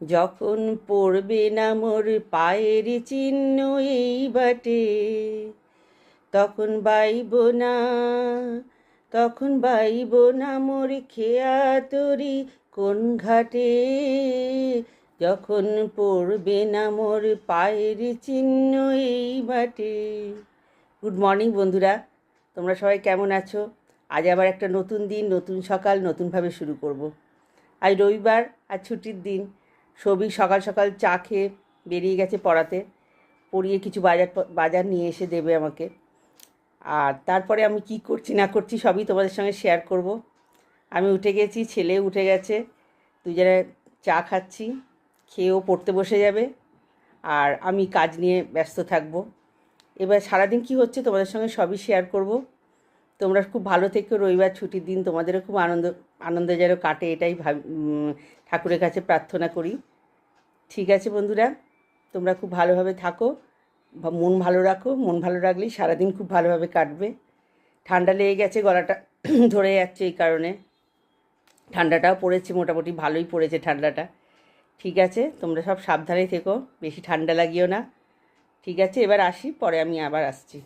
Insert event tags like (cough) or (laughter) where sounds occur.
যখন পড়বে না মোর পায়ের চিহ্ন এই বাটে, তখন বাইব না, তখন বাইব না মোর খেয়া তরি কোন ঘাটে, যখন পড়বে না মোর পায়ের চিহ্ন এই বাটে। গুড মর্নিং বন্ধুরা। তোমরা সবাই কেমন আছো? আজ আবার একটা নতুন দিন, নতুন সকাল, নতুনভাবে শুরু করব। আজ রবিবার আর ছুটির দিন। সবিক সকাল সকাল চা খেয়ে বেরিয়ে গেছে পড়াতে। পড়িয়ে কিছু বাজার বাজার নিয়ে এসে দেবে আমাকে। আর তারপরে আমি কি করছি না করছি সবই তোমাদের সঙ্গে শেয়ার করব। আমি উঠে গেছি, ছেলে উঠে গেছে, দুজনে চা খাচ্ছি, খেয়েও পড়তে বসে যাবে। আর আমি কাজ নিয়ে ব্যস্ত থাকব। এবার সারাদিন কি হচ্ছে তোমাদের সঙ্গে সবই শেয়ার করব। তোমরা খুব ভালো থেকো, রবিবার ছুটির দিন তোমাদেরও খুব আনন্দ আনন্দ যেন কাটে এটাই ভাব ঠাকুরের কাছে প্রার্থনা করি। ঠিক আছে বন্ধুরা, তোমরা খুব ভালোভাবে থাকো মন ভালো রাখো, মন ভালো রাখলেই সারাদিন খুব ভালোভাবে কাটবে। ঠান্ডা লেগে গেছে, গলাটা (clears throat) ধরে যাচ্ছে এই কারণে। ঠান্ডাটাও পড়েছে, মোটামুটি ভালোই পড়েছে ঠান্ডাটা। ঠিক আছে, তোমরা সব সাবধানে থেকো, বেশি ঠান্ডা লাগিও না। ঠিক আছে, এবার আসি, পরে আমি আবার আসছি।